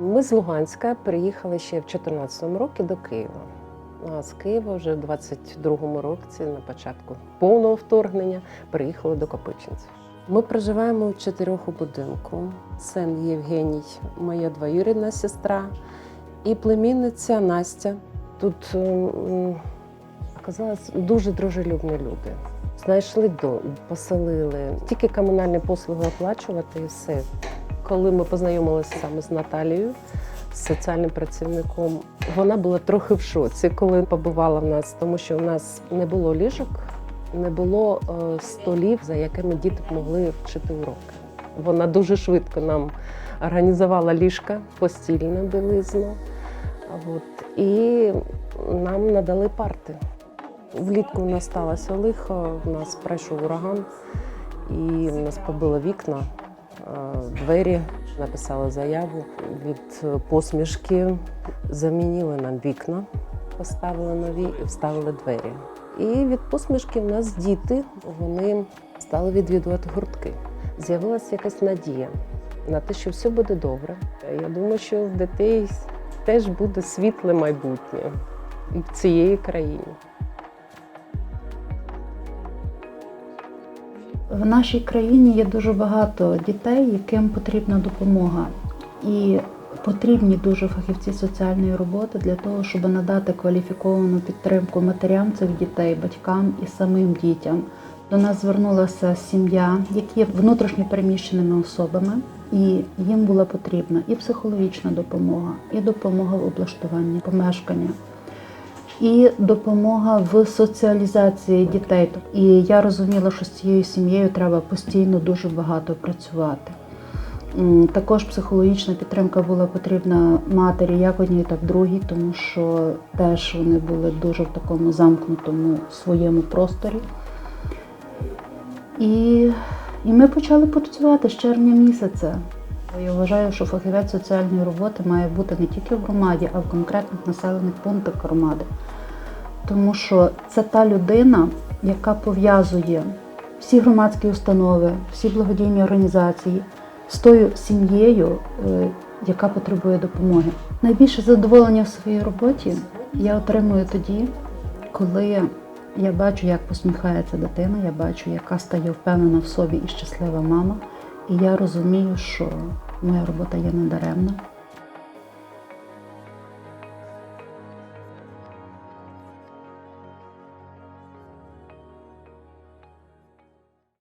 Ми з Луганська приїхали ще в 2014 році до Києва. А з Києва вже в 22-му році, на початку повного вторгнення, приїхали до Копичинців. Ми проживаємо у чотирьох у будинку. Син Євгеній, моя двоюрідна сестра, і племінниця Настя. Тут м, оказалось дуже дружелюбні люди. Знайшли дом, поселили. Тільки комунальні послуги оплачувати і все. Коли ми познайомилися саме з Наталією, з соціальним працівником, вона була трохи в шоці, коли побувала в нас, тому що у нас не було ліжок, не було е, столів, за якими діти могли вчити уроки. Вона дуже швидко нам організувала ліжка, постільну білизну. От, і нам надали парти. Влітку у нас сталося лихо, у нас пройшов ураган, і у нас побило вікна, двері, написали заяву від е, посмішки, замінили нам вікна, поставили нові і вставили двері. І від посмішки в нас діти вони стали відвідувати гуртки. З'явилася якась надія на те, що все буде добре. Я думаю, що в дітей теж буде світле майбутнє в цієї країні. В нашій країні є дуже багато дітей, яким потрібна допомога. І потрібні дуже фахівці соціальної роботи для того, щоб надати кваліфіковану підтримку матерям цих дітей, батькам і самим дітям. До нас звернулася сім'я, які є внутрішньо переміщеними особами, і їм була потрібна і психологічна допомога, і допомога в облаштуванні помешкання і допомога в соціалізації дітей. І я розуміла, що з цією сім'єю треба постійно дуже багато працювати. Також психологічна підтримка була потрібна матері, як одній, так другій, тому що теж вони були дуже в такому замкнутому своєму просторі. І, і ми почали працювати з червня місяця. Я вважаю, що фахівець соціальної роботи має бути не тільки в громаді, а в конкретних населених пунктах громади. Тому що це та людина, яка пов'язує всі громадські установи, всі благодійні організації з тою сім'єю, е, яка потребує допомоги. Найбільше задоволення в своїй роботі я отримую тоді, коли я бачу, як посміхається дитина, я бачу, яка стає впевнена в собі і щаслива мама. І я розумію, що моя робота є недаремна,